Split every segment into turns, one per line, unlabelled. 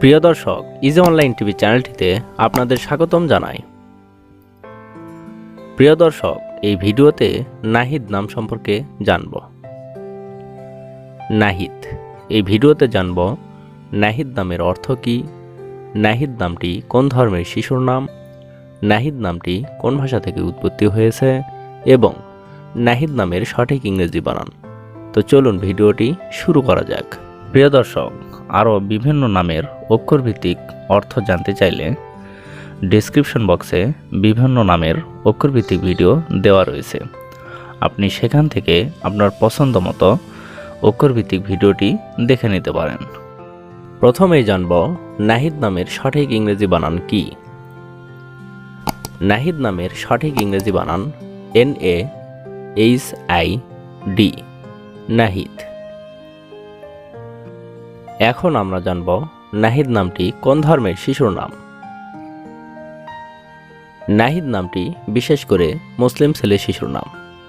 প্রিয় দর্শক easy online TV চ্যানেলটিতে আপনাদের স্বাগতম জানাই। প্রিয় দর্শক, এই ভিডিওতে নাহিদ নাম সম্পর্কে জানব। নাহিদ, এই ভিডিওতে জানব নাহিদ নামের অর্থ কি, নাহিদ নামটি কোন ধর্মের শিশুর নাম, নাহিদ নামটি কোন ভাষা থেকে উৎপত্তি হয়েছে, এবং নাহিদ নামের সঠিক ইংরেজি বানান। তো চলুন ভিডিওটি শুরু করা যাক। প্রিয় দর্শক আরও বিভিন্ন নামের অক্ষরভিত্তিক অর্থ জানতে চাইলে ডেসক্রিপশন বক্সে বিভিন্ন নামের অক্ষরভিত্তিক ভিডিও দেওয়া রয়েছে। আপনি সেখান থেকে আপনার পছন্দ মতো অক্ষরভিত্তিক ভিডিওটি দেখে নিতে পারেন। প্রথমেই জানব নাহিদ নামের সঠিক ইংরেজি বানান কি? নাহিদ নামের সঠিক ইংরেজি বানান N A H I D Nahid. এখন আমরা জানব নাহিদ নামটি কোন ধর্মের শিশুর নাম। নাহিদ নামটি বিশেষ করে মুসলিম ছেলে শিশুর নাম।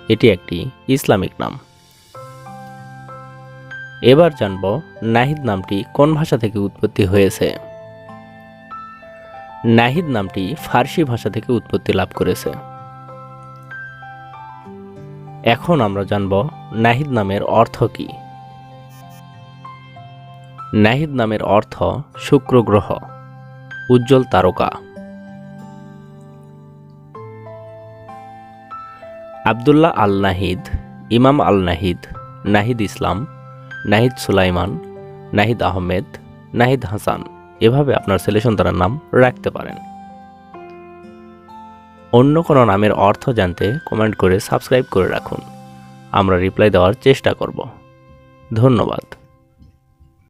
এটি একটি ইসলামিক নাম। এবার জানব নাহিদ নামটি কোন ভাষা থেকে উৎপত্তি হয়েছে। নাহিদ নামটি ফার্সি ভাষা থেকে উৎপত্তি লাভ করেছে। এখন আমরা জানব নাহিদ নামের অর্থ কী। নাহিদ নামের অর্থ শুক্র গ্রহ উজ্জ্বল তারকা। আবদুল্লাহ আল নাহিদ ইমাম আল নাহিদ নাহিদ ইসলাম, নাহিদ সুলাইমান, নাহিদ আহমেদ, নাহিদ হাসান, এভাবে আপনার ছেলে সন্তানের নাম রাখতে পারেন। অন্য কোনো নামের অর্থ জানতে কমেন্ট করে সাবস্ক্রাইব করে রাখুন। আমরা রিপ্লাই দেওয়ার চেষ্টা করব। ধন্যবাদ।